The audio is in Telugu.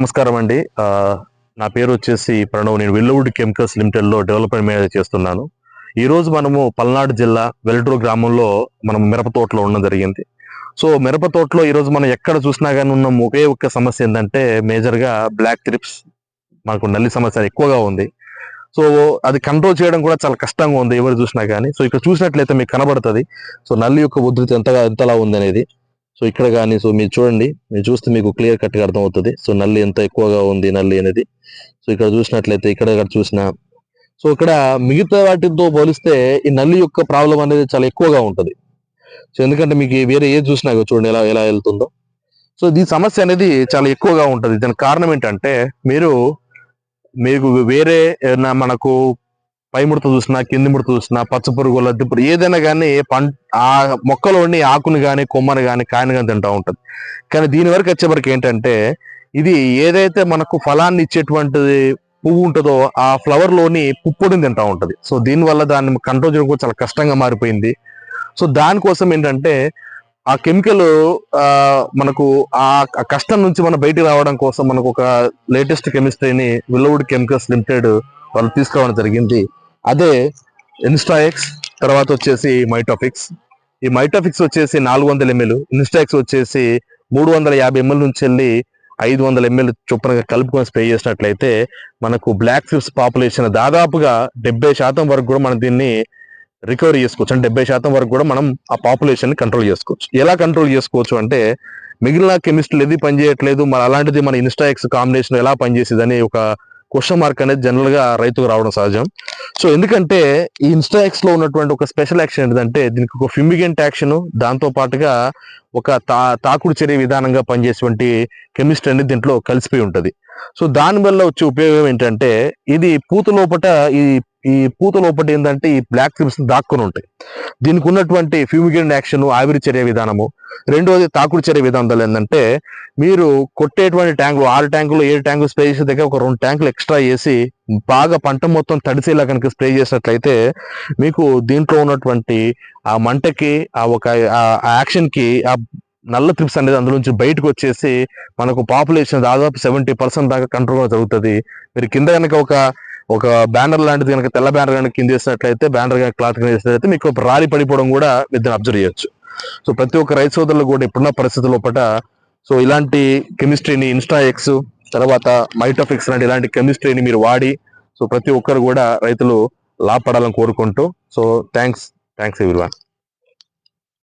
నమస్కారం అండి. నా పేరు వచ్చేసి ప్రణవ్. నేను విల్లవుడ్ కెమికల్స్ లిమిటెడ్లో డెవలప్మెంట్ మేనేజర్ చేస్తున్నాను. ఈరోజు మనము పల్నాడు జిల్లా వెల్డ్రో గ్రామంలో మనం మిరప తోటలో ఉండడం జరిగింది. సో మిరప తోటలో ఈరోజు మనం ఎక్కడ చూసినా కానీ ఉన్న. ఒకే ఒక్క సమస్య ఏంటంటే మేజర్గా బ్లాక్ త్రిప్స్ మనకు నల్లి సమస్య ఎక్కువగా ఉంది. సో అది కంట్రోల్ చేయడం కూడా చాలా కష్టంగా ఉంది ఎవరు చూసినా కానీ సో ఇక్కడ చూసినట్లయితే మీకు కనబడుతుంది. సో నల్లి యొక్క ఉధృతి ఎంతగా ఎంతలా ఉంది అనేది సో ఇక్కడ కానీ సో మీరు చూడండి మీరు చూస్తే మీకు క్లియర్ కట్గా అర్థమవుతుంది. సో నల్లి ఎంత ఎక్కువగా ఉంది నల్లి అనేది. సో ఇక్కడ చూసినట్లయితే ఇక్కడ చూసిన. సో ఇక్కడ మిగతా వాటితో పోలిస్తే ఈ నల్లి యొక్క ప్రాబ్లం అనేది చాలా ఎక్కువగా ఉంటుంది. సో ఎందుకంటే మీకు వేరే ఏది చూసినా చూడండి ఎలా ఎలా వెళ్తుందో. సో ఈ సమస్య అనేది చాలా ఎక్కువగా ఉంటుంది. దానికి కారణం ఏంటంటే మీరు మీకు వేరే ఏదైనా మనకు పై ముడత చూసినా కింది ముడత చూసినా పచ్చ పురుగు లద్దె పురుగు ఏదైనా కానీ పంట ఆ మొక్కలోని ఆకుని కానీ కొమ్మని కానీ కాయని కానీ తింటూ ఉంటుంది. కానీ దీని వరకు వచ్చేవరకు ఏంటంటే ఇది ఏదైతే మనకు ఫలాన్ని ఇచ్చేటువంటిది పువ్వు ఉంటుందో ఆ ఫ్లవర్లోని పుప్పొడిని తింటా ఉంటుంది. సో దీని వల్ల దాన్ని కంట్రోల్ చేయడం కూడా చాలా కష్టంగా మారిపోయింది. సో దానికోసం ఏంటంటే ఆ కెమికల్ మనకు ఆ కష్టం నుంచి మనం బయటికి రావడం కోసం మనకు ఒక లేటెస్ట్ కెమిస్ట్రీని విల్లవుడ్ కెమికల్స్ లిమిటెడ్ వాళ్ళు తీసుకోవడం జరిగింది. అదే ఇన్స్టాఎక్స్ తర్వాత వచ్చేసి మైటోఫిక్స్ ఈ మైటోఫిక్స్ వచ్చేసి నాలుగు వందల ఎంఎల్ ఇన్స్టాక్స్ వచ్చేసి మూడు వందల యాభై ఎంఎల్ నుంచి వెళ్ళి ఐదు వందల ఎంఎల్ చొప్పున కలుపుకొని స్ప్రే చేసినట్లయితే మనకు బ్లాక్ ఫిప్స్ పాపులేషన్ దాదాపుగా డెబ్బై శాతం వరకు కూడా మనం దీన్ని రికవరీ చేసుకోవచ్చు. అంటే డెబ్బై శాతం వరకు కూడా మనం ఆ పాపులేషన్ని కంట్రోల్ చేసుకోవచ్చు. ఎలా కంట్రోల్ చేసుకోవచ్చు అంటే మిగిలిన కెమిస్ట్రీలు ఏది పనిచేయట్లేదు మరి అలాంటిది మన ఇన్స్టాఎక్స్ కాంబినేషన్ ఎలా పనిచేసేదని ఒక క్వశ్చన్ మార్క్ అనేది జనరల్గా రైతుకు రావడం సహజం. సో ఎందుకంటే ఈ ఇన్స్టాఎక్స్లో ఉన్నటువంటి ఒక స్పెషల్ యాక్షన్ ఏంటంటే దీనికి ఒక ఫిమిగెంట్ యాక్షన్ దాంతో పాటుగా ఒక తా తాకుడు చర్య విధానంగా పనిచేసేటువంటి కెమిస్ట్రీ అనేది దీంట్లో కలిసిపోయి ఉంటుంది. సో దాని వల్ల వచ్చే ఉపయోగం ఏంటంటే ఇది పూత లోపట ఈ ఈ పూత లోపట ఏంటంటే ఈ బ్లాక్ క్రిప్స్ దాక్కుని ఉంటాయి. దీనికి ఉన్నటువంటి ఫ్యూమిగెంట్ యాక్షన్ ఆవిరి చర్య విధానము. రెండవది తాకుడు చర్య విధానం ఏంటంటే మీరు కొట్టేటువంటి ట్యాంకులు ఆరు ట్యాంకులు ఏడు ట్యాంకులు స్ప్రే చేసే దగ్గర ఒక రెండు ట్యాంకులు ఎక్స్ట్రా చేసి బాగా పంట మొత్తం తడిసేలా కనుక స్ప్రే చేసినట్లయితే మీకు దీంట్లో ఉన్నటువంటి ఆ మంటకి ఆ ఒక యాక్షన్కి ఆ నల్ల త్రిప్స్ అనేది అందులో నుంచి బయటకు వచ్చేసి మనకు పాపులేషన్ దాదాపు సెవెంటీ పర్సెంట్ దాకా కంట్రోల్ జరుగుతుంది. మీరు కింద కనుక ఒక ఒక బ్యానర్ లాంటిది కనుక తెల్ల బ్యానర్ కనుక కింద చేసినట్లయితే బ్యానర్ కనుక క్లాత్ కింద చేసినట్లయితే మీకు రాలి పడిపోవడం కూడా మీరు అబ్జర్వ్ చేయొచ్చు. సో ప్రతి ఒక్క రైతు సోదరులు కూడా ఇప్పుడున్న పరిస్థితుల లోపల సో ఇలాంటి కెమిస్ట్రీని ఇన్స్టా ఎక్స్ తర్వాత మైటోఫిక్స్ లాంటి ఇలాంటి కెమిస్ట్రీని మీరు వాడి సో ప్రతి ఒక్కరు కూడా రైతులు లాభపడాలని కోరుకుంటూ సో థ్యాంక్స్ థ్యాంక్స్ ఎవ్రీవన్